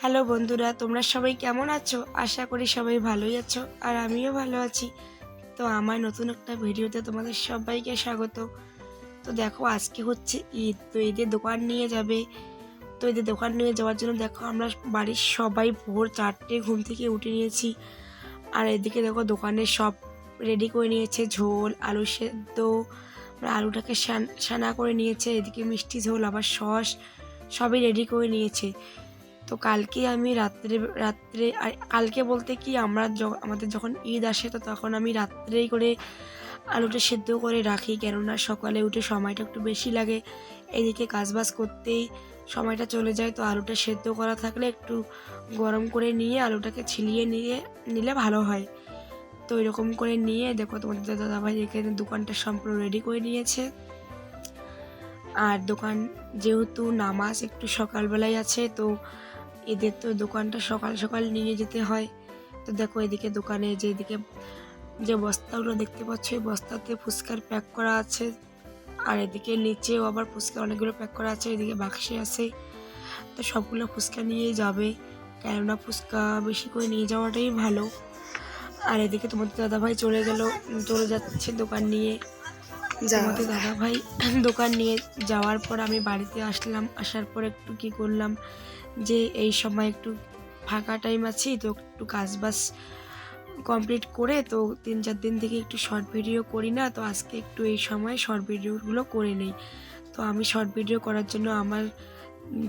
Hello বন্ধুরা, তোমরা সবাই কেমন আছো? আশা করি সবাই ভালোই আছো আর আমিও ভালো আছি। তো আমার নতুন একটা ভিডিওতে তোমাদের সবাইকে স্বাগত। তো দেখো, আজকে হচ্ছে ঈদ, তো ঈদের দোকান নিয়ে যাবে। তো ঈদের দোকান নিয়ে যাওয়ার জন্য দেখো, আমরা বাড়ির সবাই ভোর চারটে ঘুম থেকে উঠে নিয়েছি। আর এদিকে দেখো দোকানে সব রেডি করে নিয়েছে, ঝোল, আলু সেদ্ধ আলুটাকে সান- করে নিয়েছে। এদিকে মিষ্টি ঝোল, আবার সস, সবই রেডি করে নিয়েছে। তো কালকে আমি রাত্রে রাত্রে, আর কালকে বলতে কি আমরা আমাদের যখন ঈদ আসে তো তখন আমি রাত্রেই করে আলুটা সেদ্ধ করে রাখি। কেননা সকালে উঠে সময়টা একটু বেশি লাগে। এদিকে কাজবাজ করতেই সময়টা চলে যায়। তো আলুটা সেদ্ধ করা থাকলে একটু গরম করে নিয়ে আলুটাকে ছিলিয়ে নিয়ে, নিলে ভালো হয়। তো এরকম করে নিয়ে দেখো তোমাদের দাদাভাই এখানে দোকানটা সম্পূর্ণ রেডি করে নিয়েছে। আর দোকান যেহেতু নামাজ একটু সকালবেলায় আছে, তো এদের তো দোকানটা সকাল সকাল নিয়ে যেতে হয়। তো দেখো এদিকে দোকানে যে এদিকে যে বস্তাগুলো দেখতে পাচ্ছ, এই বস্তাতে ফুচকার প্যাক করা আছে। আর এদিকে নিচেও আবার ফুচকা অনেকগুলো প্যাক করা আছে, এদিকে বাক্সে আছে। তো সবগুলো ফুচকা নিয়েই যাবে। কেননা ফুচকা বেশি করে নিয়ে যাওয়াটাই ভালো। আর এদিকে তোমাদের দাদাভাই চলে গেল, চলে যাচ্ছে দোকান নিয়ে। তোমাদের দাদা ভাই দোকান নিয়ে যাওয়ার পর আমি বাড়িতে আসলাম। আসার পর একটু কি করলাম যে, এই সময় একটু ফাঁকা টাইম আছি, তো একটু কাজ বাজ কমপ্লিট করে তো তিন চার দিন থেকে একটু শর্ট ভিডিও করি না, তো আজকে একটু এই সময় শর্ট ভিডিওগুলো করে নেই। তো আমি শর্ট ভিডিও করার জন্য আমার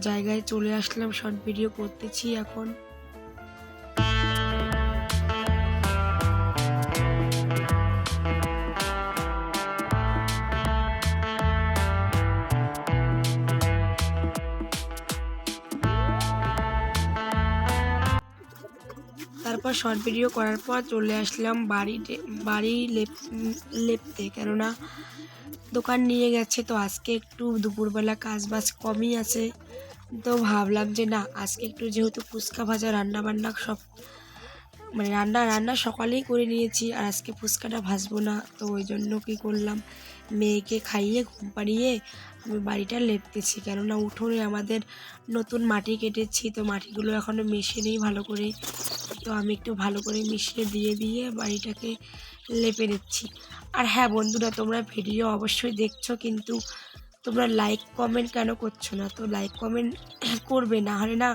জায়গায় চলে আসলাম শর্ট ভিডিও করতেছি এখন। তারপর শর্ট ভিডিও করার পর চলে আসলাম বাড়িতে, বাড়ি লেপ, লেপতে। কেননা দোকান নিয়ে গেছে, তো আজকে একটু দুপুরবেলা কাজ বাজ কমই আছে। তো ভাবলাম যে না, আজকে একটু যেহেতু ফুচকা ভাজা রান্না বান্না সব মানে রান্না রান্না সকালেই করে নিয়েছি আর আজকে ফুচকাটা ভাজবো না। তো ওই জন্য কী করলাম? মেয়েকে খাইয়ে, ঘুম পাড়িয়ে আমি বাড়িটা লেপতেছি। কেননা উঠোনে আমাদের নতুন মাটি কেটেছি, তো মাটিগুলো এখনও মেশে নেই ভালো করে। তো আমি একটু ভালো করে মিশিয়ে দিয়ে দিয়ে বাড়িটাকে লেপে নিচ্ছি। আর হ্যাঁ বন্ধুরা, তোমরা ভিডিও অবশ্যই দেখছ, কিন্তু তোমরা লাইক কমেন্ট কেন করছ না? তো লাইক কমেন্ট করবে, না হলে না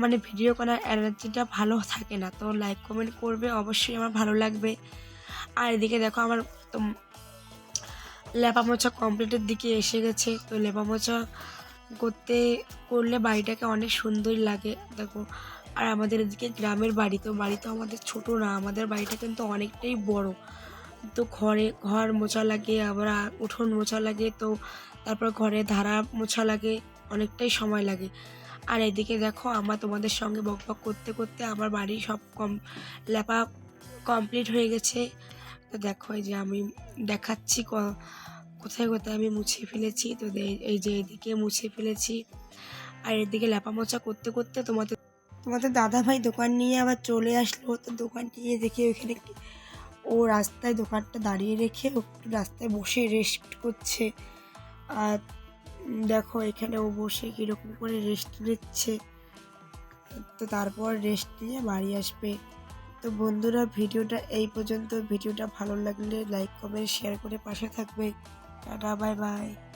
মানে ভিডিও করার এনার্জিটা ভালো থাকে না। তো লাইক কমেন্ট করবে, অবশ্যই আমার ভালো লাগবে। আর এদিকে দেখো আমার তো লেপা মোছা কমপ্লিটের দিকে এসে গেছে। তো লেপা মোছা করতে, করলে বাড়িটাকে অনেক সুন্দর লাগে, দেখো। আর আমাদের এদিকে গ্রামের বাড়ি, তো বাড়ি তো আমাদের ছোটো না, আমাদের বাড়িটা কিন্তু অনেকটাই বড়। তো ঘরে, ঘর মোছা লাগে আবার উঠোন মোছা লাগে, তো তারপর ঘরে ধারা মোছা লাগে, অনেকটাই সময় লাগে। আর এদিকে দেখো আমার তোমাদের সঙ্গে বক বক করতে করতে আমার বাড়ি সব কম, লেপা কমপ্লিট হয়ে গেছে। তো দেখো যে আমি দেখাচ্ছি কোথায় কোথায় আমি মুছে ফেলেছি। তো এই যে এদিকে মুছে ফেলেছি। আর এদিকে লেপা মোছা করতে করতে তোমাদের তোমাদের দাদা ভাই দোকান নিয়ে আবার চলে আসলো। তো দোকান নিয়ে দেখে ওইখানে ও রাস্তায় দোকানটা দাঁড়িয়ে রেখে ও রাস্তায় বসে রেস্ট করছে। আর দেখো এখানে ও বসে কীরকম করে রেস্ট নিচ্ছে। তো তারপর রেস্ট নিয়ে বাড়ি আসবে। তো বন্ধুরা, ভিডিওটা এই পর্যন্ত। ভিডিওটা ভালো লাগলে লাইক কমেন্ট শেয়ার করে পাশে থাকবে। Tata bye bye